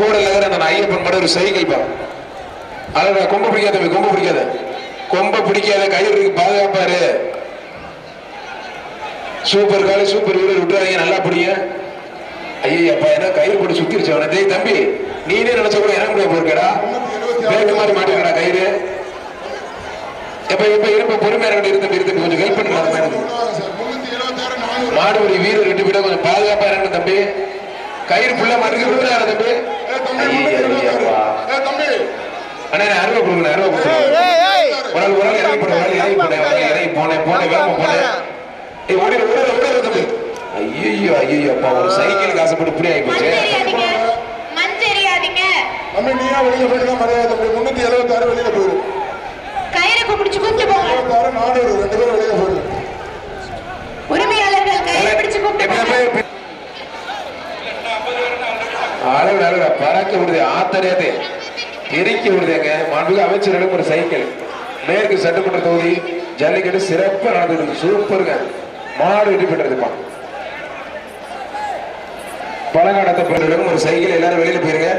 கூட நான் ஐயப்பன் மாடு ஒரு சைக்கிள் பா. அதான் கொம்ப பிடிக்காத தம்பி, கொம்ப பிடிக்காத. கொம்ப பிடிக்காத கயிறு பாதுகாப்பாரு சூப்பர் காலு சூப்பர் வீரர் விட்டுறாதீங்க நல்லா பிடிங்க. ஐயப்பா என்ன கயிறு போட்டு சுத்திருச்சு அவனை. டேய் தம்பி நீனே நினைச்ச கூட இறங்க முடியாது போயிருக்கடா. பேக்கு மாதிரி மாட்டிருக்கடா கயிறு. எப்ப இப்ப இருப்ப பொறுமையா இருக்கட்டும் இருந்து இருந்து கொஞ்சம் ஹெல்ப் பண்ணுங்க அந்த மாதிரி. மாடுபடி வீரர் ரெண்டு பேரும் கொஞ்சம் பாதுகாப்பா இறங்கணும் தம்பி. கயிறு ஃபுல்லா மாட்டுக்கு விடுறாரு தம்பி. ஏ தம்பி ஐயே, முன்னூத்தி எழுபத்தாறு ஐயப்பா. ஏ தம்பி. அண்ணா நான் அருவா கொடுங்க அருவா கொடுங்க. ஒரு ஆள் ஒரு ஆள் இறங்கி போனேன் ஒரு ஆள் இறங்கி போனேன் ஒரு ஆள் இறங்கி போனேன் போனேன் வேகமா போனேன் ஏய் ஓடிடு ஓடிடு ஓடிடு தம்பி. ஐயோ ஐயோ அப்பா ஒரு சைக்கிளுக்கு ஆசைப்பட்டு இப்படி ஆகி போச்சு. தம்பி நீயா வெளியில போயிட்டு மரியாதை தம்பி? முன்னூத்தி எழுபத்தாறு வெளியில போயிரு கயிறுக்கு பிடிச்சு கூப்பிட்டு போங்க. எழுபத்தாறு நானூறு ரெண்டு பேரும் வெளியில போயிரு உரிமையாளர்கள் கயிறு பிடிச்சு கூப்பிட்டு போங்க. அளவு அளவு பறக்க விடுது ஆத்தரையதே இறக்கி விடுதுங்க. மாண்புக்கு அமைச்சரிடம் ஒரு சைக்கிள் மேற்கு சட்டமன்ற தொகுதி ஜல்லிக்கட்டு சிறப்பாக நடந்துருக்கு சூப்பருங்க. மாடு வெட்டி பெற்றதுப்பா. பழங்காலத்தை பிறரிடம் ஒரு சைக்கிள் எல்லாரும் வெளியில போயிருங்க.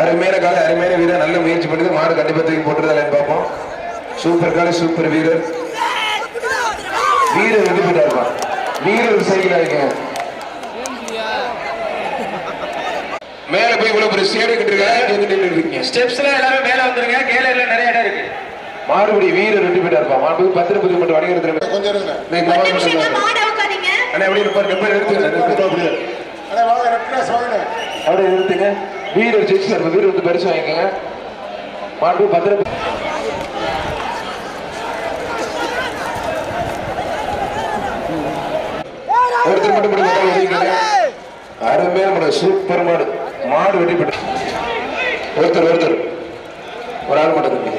அருமையான கால அருமையான வீரர் நல்ல முயற்சி பண்ணுது மாடு கண்டிப்பா தூக்கி போட்டுருதான்னு பார்ப்போம். சூப்பர் கால சூப்பர் வீரர். வீரர் வெட்டி போயிட்டாருப்பா வீரர் ஒரு சைக்கிள் ஆகிங்க மேல போய் இவ்வளவு பெரிய ஸ்டேடியம் கட்டிருக்காங்க இருக்கீங்க. ஸ்டெப்ஸ்ல எல்லாரும் மேல வந்துருங்க. கேலரியில நிறைய இடம் இருக்கு. மாறுபடி வீரர் ரெண்டு பேர் இருப்பா மாண்பு பத்து முப்பது மட்டும் வணிகத்தில் கொஞ்சம் இருங்க. மாட அண்ணா எப்படி இருப்பார்? அப்படியே. அடே வாங்க ரெட்ராஸ் வாங்க. அப்படியே நிறுத்துங்க. வீரர் ஜெயிச்சு சார் வீரர் வந்து பரிசு வாங்கிக்கோங்க. மாண்பு பத்திரம் ஒருத்தர் மட்டும் மட்டும். அருமையான மாடு. சூப்பர் மாடு. மாடு வெட்டி பெற்று ஒருத்தர் ஒருத்தர். ஒரு ஆள் மட்டும்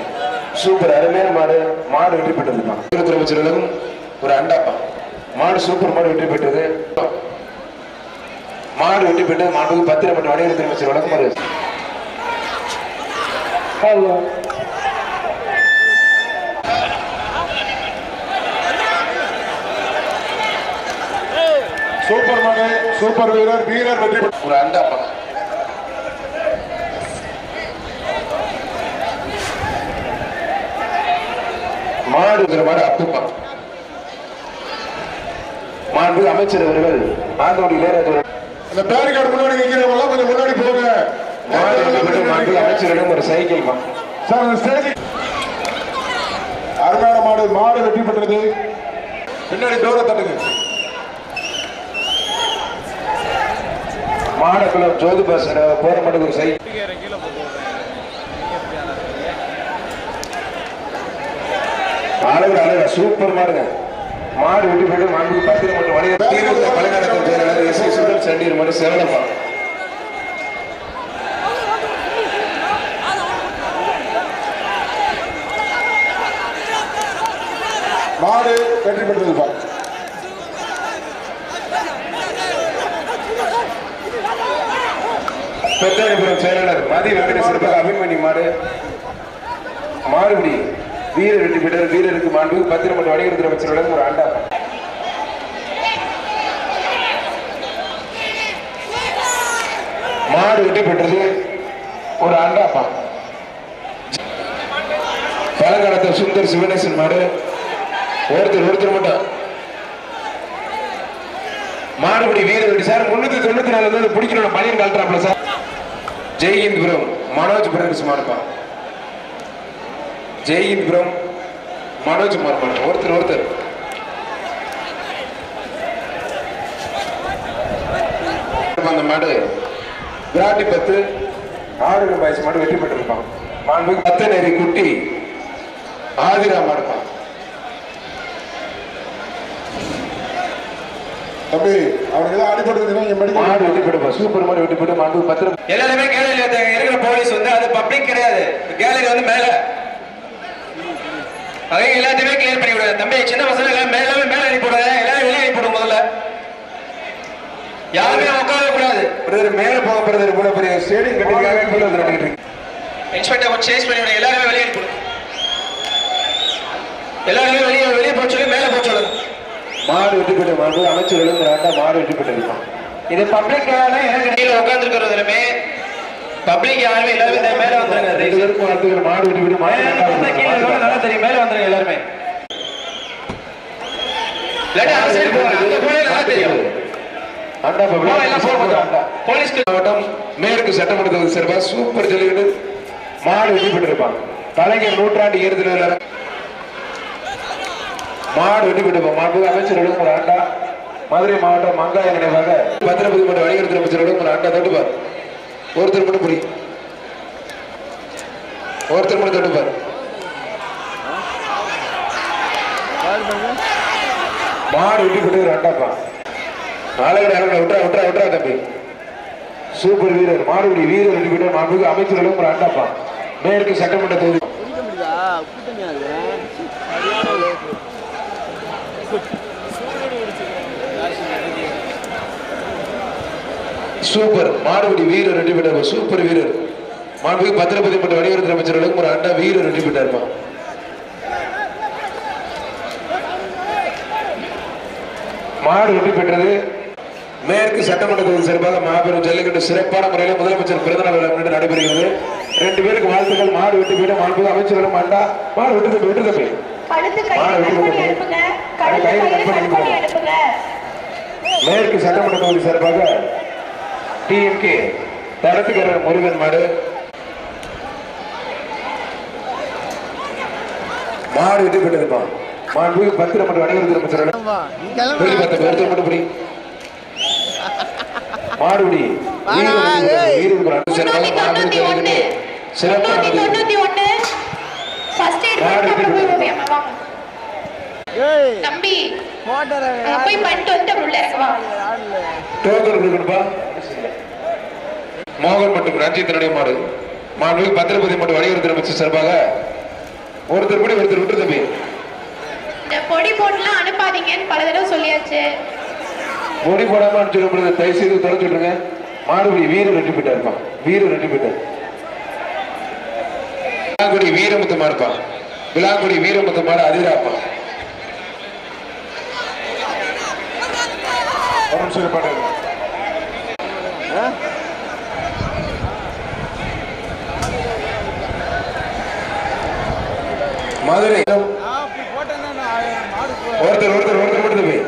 சூப்பர் அருமையான மாடு. மாடு வெற்றி பெற்றதுப்பா இருபத்தி அமைச்சர்களும் ஒரு அண்டாப்பா. மாடு சூப்பர் மாடு வெற்றி பெற்றது மாடு வெற்றி பெற்று மாடு பத்திரம் மற்றும் வணிகத்துறை அமைச்சர் வழக்கம் ஒரு ஹலோ. சூப்பர் மகே சூப்பர் வீரர் வீரர் வெற்றி பெற்ற ஒரு அண்டாப்பா. மாடு அப்புப்பா மாண்பு அமைச்சர் அவர்கள் ஆந்தோடி இளையராஜர் இந்த பேரிகார்டு முன்னாடி நிக்கிறவங்க கொஞ்சம் முன்னாடி போங்க. மாடு மாண்பு அமைச்சரிடம் ஒரு சைக்கிள் சார் அந்த ஸ்டேஜ் அருமையான மாடு மாடு வெற்றி பெற்றது. பின்னாடி டோரை தட்டுங்க. மாடக்குள்ள ஜோதி பாசன போற மாட்டுக்கு ஒரு சைக்கிள். அளவு அளவு சூப்பர் மாடுங்க மாடு வெட்டி போட்டு மாடு பத்திரம் மட்டும் வணிக திமுக பழங்காலத்தின் செயலாளர் எஸ் சுந்தர் சண்டீர் மட்டும் சேவனப்பா மாடு வெற்றி பெற்றதுப்பா பெத்தாரிபுரம் செயலாளர் மதி வெங்கடேஸ்வரர் அபிமன்யு மாடு. மாடுபிடி. வீர வெட்டி பெற்ற வீரருக்கு மாண்பு. பத்திரமன்ற வணிகத்துறை அமைச்சருடன் ஒரு ஆண்டா. மாடு வெட்டி பெற்றது ஒரு அண்டாப்பா பழங்காலத்தை சுந்தர் சிவனேசன் மாடு. ஒருத்தர் ஒருத்தர் மட்டும். மாடுபடி வீர வெட்டி. சார் முன்னூத்தி தொண்ணூத்தி நாலு பிடிக்கணும் பணியன் கலட்டுறாப்ல sir. Jaihindpuram Manoj brothers மாடுப்பான் ஜெய்ஹிந்த்புரம் மனோஜ் மார்பாடு. ஒருத்தர் ஒருத்தர். அந்த மாடு விராட்டி பத்து ஆறு பாய்ச்சி மாடு வெற்றி பெற்றிருப்பான். மாண்பு பத்த நெறி குட்டி ஆதிரா மாடுப்பான். தம்பி அவனுக்கு அடிபட்டு இங்க மெடிக்கல் மாடு வெட்டி பெற்றுப்பான் சூப்பர் மாடு வெட்டி பெற்று மாண்பு பத்திரம் எல்லாருமே கேலரியில இருக்கிற போலீஸ் வந்து அது பப்ளிக் கிடையாது. கேலரி வந்து மேல. அவங்க எல்லாத்தையுமே கிளியர் பண்ணி விடுங்க தம்பி சின்ன பசங்க மேல மேல அனுப்பி விடுங்க எல்லாரும் வெளியே அனுப்பி விடுங்க முதல்ல. யாருமே உட்கார கூடாது. பிரதர் மேல போக பிரதர் இவ்வளவு பெரிய ஸ்டேடியம் கட்டிருக்காங்க. கீழே வந்து இருக்கு. இன்ஸ்பெக்டர் கொஞ்சம் சேஞ்ச் பண்ணி விடுங்க எல்லாருமே வெளியே அனுப்பி விடுங்க எல்லாருமே வெளியே வெளியே போக சொல்லி மேல போக சொல்லுங்க மாடு வெட்டி பெற்ற மாடு அமைச்சர்களும் ரெண்டா மாடு வெட்டி பெற்றிருப்பான் இது பப்ளிக் எனக்கு கீழே உட்காந்துருக்கிறதுலுமே பப்ளிக் யாருமே எல்லாருமே மேல வந்துருங்க ரெண்டு பேருக்கும் வாழ்த்துக்கள். மாடு வெட்டி விட்டு மாடு நல்லா தெரியும். மேல வந்துருங்க எல்லாருமே. இல்லாட்டி அந்த சைடு போங்க அங்க போனா நல்லா தெரியும். அண்டா போ, எல்லாம் போக மாட்டோம் போலீஸ்க்கு மாவட்டம் மேற்கு சட்டமன்ற தொகுதி சூப்பர் ஜல்லிக்கட்டு மாடு வெற்றி பெற்றிருப்பான் கலைஞர் நூற்றாண்டு ஏறுதல் மாடு வெற்றி பெற்றிருப்பான் மாண்பு அமைச்சர்களும் ஒரு ஆண்டா மதுரை மாவட்டம் மங்காய நினைவாக பத்திரப்பதி மற்றும் வணிகத்துறை அமைச்சர்களும் ஒரு ஆண்டா தொட்டுப்பார். ஒருத்தர் மட்டும் புரி ஒருத்தர் மட்டும் தொட்டுப்பார் மாடு விட்டு விட்டு ரெண்டாப்பா நாளைக்கு இறங்க விட்டுறா விட்டுறா விட்டுறா தம்பி. சூப்பர் வீரர் மாடுபிடி வீரர் விட்டு பெற்ற மாண்புக்கு அமைச்சர்களும் ரெண்டாப்பா மேற்கு சட்டமன்ற தொகுதி. சூப்பர். மாடுபிடி வீரர் வெற்றி பெற்றார் சூப்பர் வீரர். மாண்புக்கு பத்திரப்பதி மற்றும் வணிகத்துறை அமைச்சர்களுக்கும் ஒரு ஆண்டா வீரர் வெற்றி பெற்றார்மா மாடு வெற்றி பெற்றது. மேற்கு சட்டமன்ற தொகுதி சார்பாக மாபெரும் ஜல்லிக்கட்டு சிறப்பான முறையில் முதலமைச்சர் பிறந்தநாள் விழா நடைபெறுகிறது. ரெண்டு பேருக்கு வாழ்த்துக்கள். மாடு வெட்டி போயிட்டு மாண்பு அமைச்சர்களும் ஆண்டா மாடு வெட்டு வெட்டு அனுப்புங்க. மேற்கு சட்டமன்ற தொகுதி சார்பாக டிஎம்கே தடத்துக்கரர் முருகன் மாடு. மாடு வெற்றி பெற்றிருப்பான் மாண்பு பத்திரம் மற்றும் மட்டும் புரி. மாடுபிடி அங்க போய் பண்ணிட்டு வந்து மோகன் மற்றும் ரஞ்சித்தினுடைய மாடு. மாண்புமிகு பத்திரப்பதி மற்றும் வணிகத்துறை அமைச்சர் சார்பாக ஒருத்தர் கூட ஒருத்தர் விட்டு தம்பி. இந்த பொடி போட்டுலாம் அனுப்பாதீங்கன்னு பல தடவை சொல்லியாச்சு. பொடி போடாம அனுப்பிச்சு தயவு செய்து தொலைச்சு விட்டுருங்க. மாடுபடி வீரர் வெற்றி பெற்றா இருப்பான். வீரர் வெற்றி பெற்றார் விளாங்குடி வீரமுத்து மாடுப்பான் விளாங்குடி வீரமுத்து மாடு அதிராப்பான் ஒரு நிமிஷம் இருப்பாரு. மதுரை ஒருத்தர் ஒருத்தர் ஒருத்தர் மட்டும் போய்.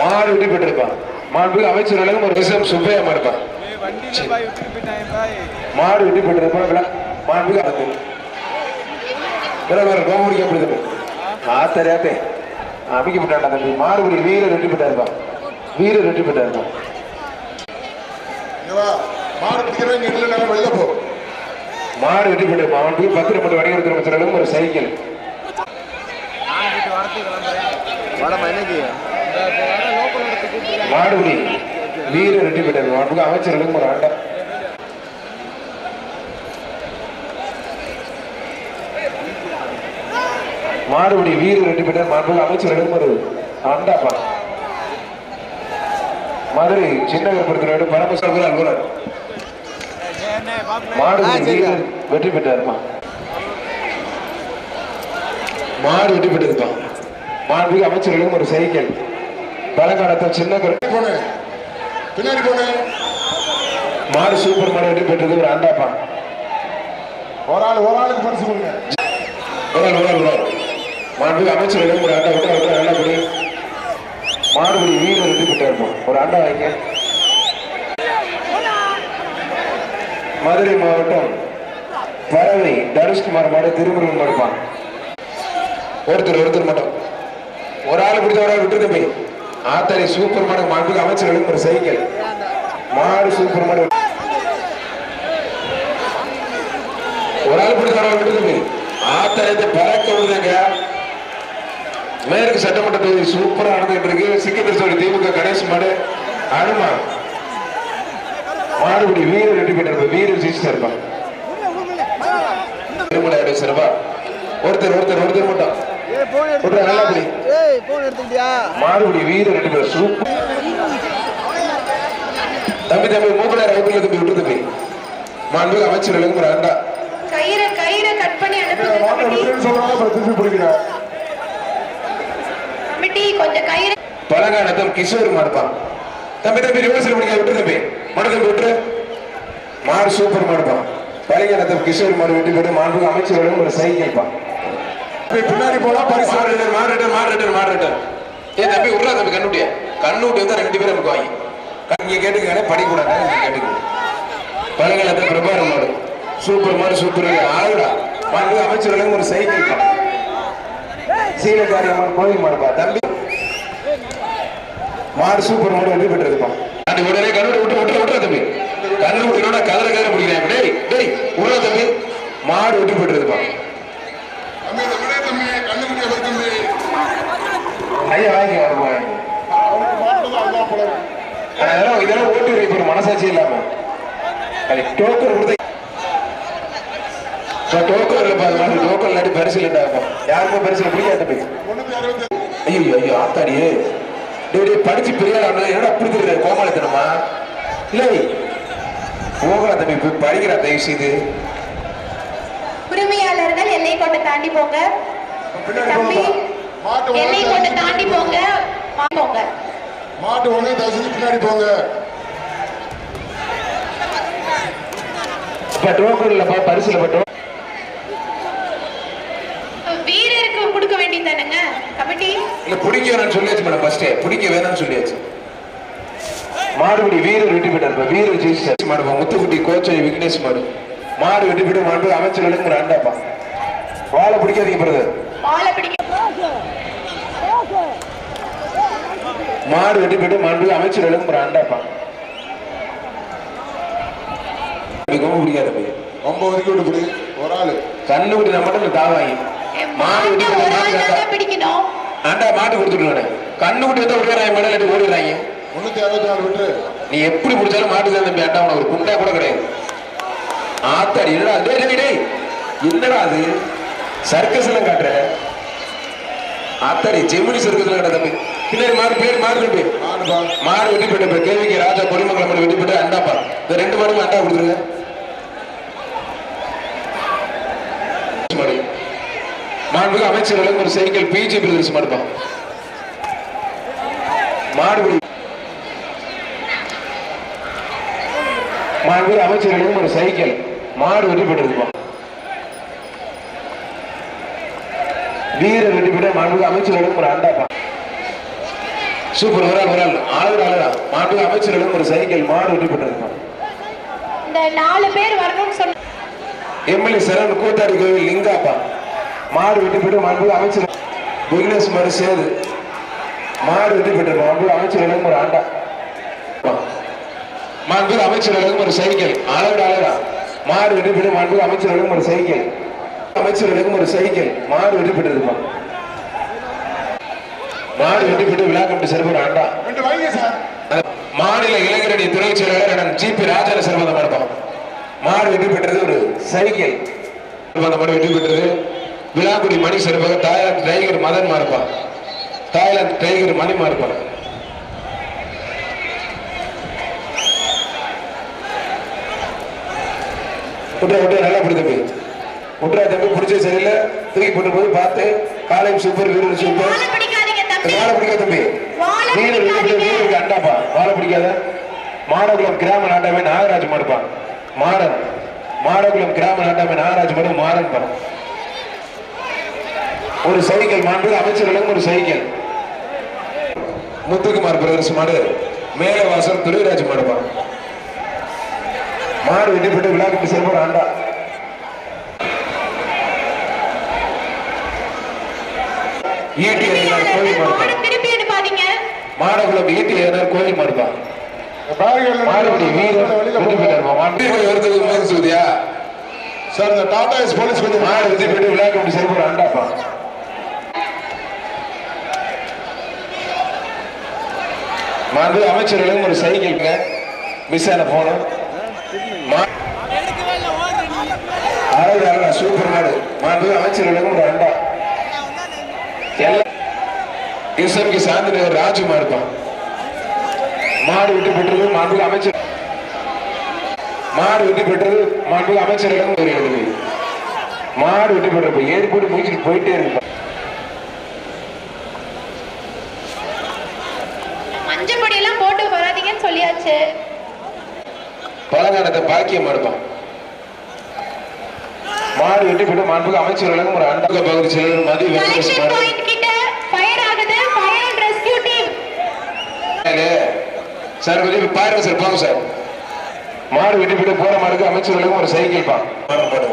மாடு விட்டு வெற்றி பெற்றிருப்பான் அமைச்சர் அமைச்சர்களும் ஒரு விஷயம் சுப்பையா இருப்பான். மாடு விட்டு போயிட்டு விழா மாண்புக்கு அது வேற வேற கோமுடிக்க முடியுது ஆத்தரையாத்தே அமைக்க விட்டாண்டா தம்பி. மாடுபடி வீர ரெட்டி பெற்றாருப்பான் இருப்பான் வீர ரெட்டி இங்க இருப்பான் மாடு பிடிக்கிறவங்க இல்ல வெளில போ. மாடு வெற்றி பெற்றிருப்பான் மாண்புக்கு பத்து மட்டும் வணிகத்துறை அமைச்சர்களும் ஒரு சைக்கிள். மாடுபடி வீர வெற்றி பெற்றார். மாண்புக்கு அமைச்சர்களும் ஒரு ஆண்டா மாடுபடி வீர வெற்றி பெற்றார். மாண்புக்கு அமைச்சர்களும் ஒரு ஆண்டாப்பா. மதுரை சின்ன விருப்பத்தினோடு பரமசோகர் அலுவலர் வீரர் வெற்றி பெற்றாருமா மாடு வெற்றி பெற்றிருப்பான் மாண்புக்கு அமைச்சர்களும் ஒரு சைக்கிள் பழங்காலத்தில் சின்ன பின்னாடி போனே. மாடு சூப்பர் மாடு வெற்றி பெற்றது ஒரு ஆண்டாப்பா. ஒரு ஆள் ஒரு ஆளுக்கு பரிசு கொடுங்க. ஒரு ஆள், ஒரு ஆள், ஒரு ஆள். மாண்புக்கு அமைச்சர்களும் ஒரு ஆண்டா விட்டு படி மாடுபடி வீரர் வெற்றி பெற்றாருப்பான் ஒரு ஆண்டா வைங்க மதுரை மாவட்டம் பறவை தனுஷ்குமார் மாடு திருமுருகன் மாடுப்பான் ஒருத்தர் ஒருத்தர் மட்டும். ஒரு ஆள் பிடிச்ச ஒரு ஆள் விட்டு தம்பி. ஆத்தாரி சூப்பர் மாடு மாண்புக்கு அமைச்சர்களும் ஒரு சைக்கிள். மாடு சூப்பர் மாடு. ஒரு ஆள் பிடிச்ச ஒரு ஆள் விட்டு தம்பி. ஆத்தாரியத்தை பறக்க விடுதாங்க. மேற்கு சட்டமன்ற தொகுதி சூப்பரா நடந்துட்டு இருக்கு. சிக்கந்தர் திமுக கணேஷ் மாடு அனுமா. மாடுபடி வீரர் வெற்றி பெற்றிருப்ப வீரர் ஜெயிச்சு திருமலையுடைய சிறப்பா ஒருத்தர் ஒருத்தர் ஒருத்தர் மட்டும். ஒருத்தர் நல்லா படி ஏய் போன் எடுத்துக்கிட்டியா? மாடுபடி வீரர் ரெண்டு பேர் சூப்பர் தம்பி தம்பி மூக்கனார் அவுட்டில் தம்பி விட்டு தம்பி மாண்பு அமைச்சர்களுக்கு ஒரு அண்டா கயிறை கயிறை கட் பண்ணி அனுப்புங்க சொல்றாங்க அப்புறம் திருப்பி பிடிக்கிறேன் கமிட்டி கொஞ்சம் கயிறு கிஷோர் மாடுப்பான் தம்பி தம்பி ரிவர்சல் பிடிக்க விட்டு தம்பி மடு தம்பி விட்டுரு மாடு சூப்பர் மாடுப்பான் பழையனத்தம் கிஷோர் மாடு வெட்டி போட்டு மாண்புக்கு அமைச்சர்களும் ஒரு சைக்கிள்ப்பா தம்பி, பின்னாடி போனா பரிசு. மாடு ரிட்டர் மாடு ரிட்டர் மாடு ரிட்டர் மாடு ரிட்டர் ஏ தம்பி விட்றா தம்பி கண்ணுட்டிய. கண்ணுட்டி வந்து ரெண்டு பேரும் நமக்கு வாங்கி. இங்க கேட்டுக்கங்க படிக்கூடாது இங்க கேட்டுக்கங்க. பழங்களத்தை பிரபாரம் மாடு. சூப்பர் மாடு சூப்பர் ஆளுடா. மாண்பு அமைச்சர்களும் ஒரு சைக்கிள் பா. சீலக்காரியம்மன் கோயில் மாடுப்பா தம்பி மாடு சூப்பர் மாடு வெற்றி பெற்றிருப்பா அந்த உடனே கண்ணு விட்டு விட்டு விட்டுற தம்பி. கண்ணு விட்டுனோட கதற கதற பிடிக்கிறேன். டேய் டேய் உள்ள தம்பி. மாடு வெற்றி பெற்றிருப்பா தம்பி இதை விடு தம்பி கண்ணு குட்டியை விடு தம்பி. ஐயா. அதெல்லாம் இதெல்லாம் ஓட்டு ஒரு மனசாட்சி இல்லாம. அது டோக்கன் கொடுத்து டோக்கன் இல்லப்பா அது இல்லாட்டி பரிசு இல்லைண்டா யாருக்கும் பரிசு பிடிக்காத ஐயோ ஐயோ ஆத்தாடியே. டேய் படிச்சு பெரிய என்னடா அப்படி தெரியுற கோமாளித்தனமா? இல்லை. போகிறா தம்பி போய் படிக்கிறா தயவு செய்து உரிமையாளர்கள் எல்லை கோட்டை தாண்டி போங்க. தம்பி எல்லை கோட்டை தாண்டி போங்க. போங்க. மாட்டு ஒண்ணு தயவு செஞ்சு பின்னாடி போங்க. இப்ப டோக்கன் இல்லப்பா பரிசு இல்லப்பா டோக்கன் வீரருக்கு கொடுக்க வேண்டியது தானுங்க கமிட்டி? இல்ல பிடிக்க வேணும்னு சொல்லியாச்சு மேடம் ஃபர்ஸ்டே பிடிக்க வேணும்னு சொல்லியாச்சு. மாடுபடி வீரர் வெட்டி போயிட்டார் வீரர் ஜெயிச்சார் மாடுப்பா முத்துக்குட்டி கோச்சை விக்னேஷ் மாடு. மாடு வெட்டி போயிட்டு மாடு அமைச்சர்களுக்கு ஒரு அண்டாப்பா வாழை பிடிக்காதீங்க பிரதர் மாலை பிடிக்க மாடு வெட்டி போயிட்டு மாடு அமைச்சர்களுக்கு ஒரு அண்டாப்பா மிகவும் பிடிக்காத போய். விட்டு பிடி ஒரு ஆளு. கண்ணு குட்டி நம்ம மட்டும் தாவாங்கி மாடு மாட்டை ஒரு ஆள் மாடு தாங்க பிடிக்கணும். ஆண்டா மாட்டு கொடுத்துட்டு கண்ணு குட்டி வந்து விடுறாங்க மேடம் இல்லாட்டி ஓடிடுறாங்க. முன்னூத்தி அறுபத்தி நாலு விட்டு. நீ எப்படி பிடிச்சாலும் மாட்டுக்கு தான் தம்பி. அட்டா உனக்கு ஒரு குண்டா கூட கிடையாது. ஆத்தாடி என்னடா டேய் டேய் டேய் என்னடா அது? சர்க்கஸ் எல்லாம் காட்டுற? ஆத்தாடி ஜெமினி சர்க்கஸ் எல்லாம் தம்பி. பின்னாடி மாடு பேர் மாடு தம்பி மாடுப்பா மாடு வெட்டி போயிட்ட கேள்விக்கு ராஜா பொடிமங்கலம் மாடு வெட்டி போயிட்டு அண்டாப்பா இந்த ரெண்டு மாடும் அண்டா கொடுத்துருங்க. மாண்புக்கு அமைச்சர்களுக்கு ஒரு சைக்கிள் பிஜி பிரதர்ஸ் மாடுப்பா மாடுபடி மாண்பு அமைச்சர்களுக்கும் ஒரு சைக்கிள் மாடு வெற்றி பெற்றிருப்போம் வீர வெற்றி பெற்ற மாண்பு அமைச்சர்களுக்கும் ஒரு அண்டாப்பா சூப்பர் ஒரு ஆள் ஒரு ஆள். ஆளு ஆளுடா. மாண்பு அமைச்சர்களுக்கும் ஒரு சைக்கிள் மாடு வெற்றி பெற்றிருப்போம் இந்த நாலு பேர் வரணும்னு சொன்ன எம்எல்ஏ சரண் கூத்தாடி கோவில் லிங்காப்பா. மாடு வெட்டி பெற்று மாண்பு அமைச்சர். விக்னேஷ் மாடு சேது. மாடு வெட்டி பெற்ற மாண்பு அமைச்சர்களுக்கும் ஒரு ஆண்டா. மாண்பு அமைச்சர்களுக்கும் ஒரு சைக்கிள். அழகு அழகா. மாடு வெட்டி பெற்று மாண்பு அமைச்சர்களுக்கும் ஒரு சைக்கிள். அமைச்சர்களுக்கும் ஒரு சைக்கிள். மாடு வெட்டி பெற்றிருப்பான் மாடு வெட்டி பெற்று விழா கமிட்டி சிறப்பு ஆண்டா. மாநில இளைஞரணி துணை செயலாளர் அண்ணன் ஜிபி ராஜன சர்வதம் நடப்போம் மாடு வெற்றி பெற்றது ஒரு சைக்கிள். வெற்றி பெற்றது விழாக்குடி மணி சிறப்பாக தாய்லாந்து டைகர் மதன் மாறுப்பான் தாய்லாந்து டைகர் மணி மாறுப்பான் விட்றா விட்றா நல்லா பிடி தம்பி. விட்றா தம்பி பிடிச்ச சரியில்லை. தூக்கி போட்டு போய் பார்த்து காலையும் சூப்பர் வீரர் சூப்பர் வாழை பிடிக்காத தம்பி. பிடிக்காதீங்க. வீடு அண்டாப்பா. வாழை பிடிக்காத. மாடகுளம் கிராம நாட்டாமே நாகராஜ் மாடுப்பான் மாடன். மாடகுளம் கிராம நாட்டாமே நாகராஜ் மாடு மாடன் படம் ஒரு சைக்கிள் மாண்பு அமைச்சர்களுக்கும் ஒரு சைக்கிள். முத்துக்குமார் பிரதர்ஸ் மாடு மேல வாசல் துரைராஜ் மாடுப்பான் மாடு வெட்டிப்பட்டு விழாக்கு சிறப்பு ஆண்டா. ஈட்டி எறினார் கோழி உரிமையாளர்கள் மாடுப்பான் மாடு திருப்பி எடுப்பாதீங்க மாடகுளம் ஈட்டி எறினார் கோழி மாடுப்பான் பேரிகள் மாடுபடி வீரர் வெளியில வெற்றி போங்க. பெற்றார் மாடு வருதுக்கு முயற்சி செய்தியா சார் இந்த டாடா எஸ் போலீஸ் கொஞ்சம் மாடு வெற்றி பெற்று விழா கமிட்டி சிறப்பு ஆண்டாப்பா மாண்பு அமைச்சர்களும் ஒரு சைக்கிள்ங்க மிஸ் ஆன போனோம் அழகு அழகா சூப்பர் மாடு மாண்பு அமைச்சர்களும் ஒரு அண்டா எல்லாம் எஸ்எம்கே சாந்தி நகர் ராஜு மாடு விட்டு பெற்றது மாண்பு அமைச்சர் மாடு விட்டு பெற்றது மாண்பு அமைச்சரிடம் ஒரு எழுது மாடு வெட்டி பெற்றப்ப ஏறி முடிச்சுட்டு போயிட்டே இருப்பான் மஞ்சள் பொடி எல்லாம் போட்டு வராதீங்கன்னு போச்சு பழங்கானத்தை பாக்கியம் எடுப்பான் மாடு வெட்டி போட்டு மாண்புக்கு அமைச்சர்களுக்கும் ஒரு அன்பக பகுதி செயலர் மதி சார் கொஞ்சம் பாருங்க சார் போங்க சார். மாடு வெட்டி போட்டு போற மாடுக்கு அமைச்சர்களுக்கும் ஒரு சைக்கிள் போடுங்க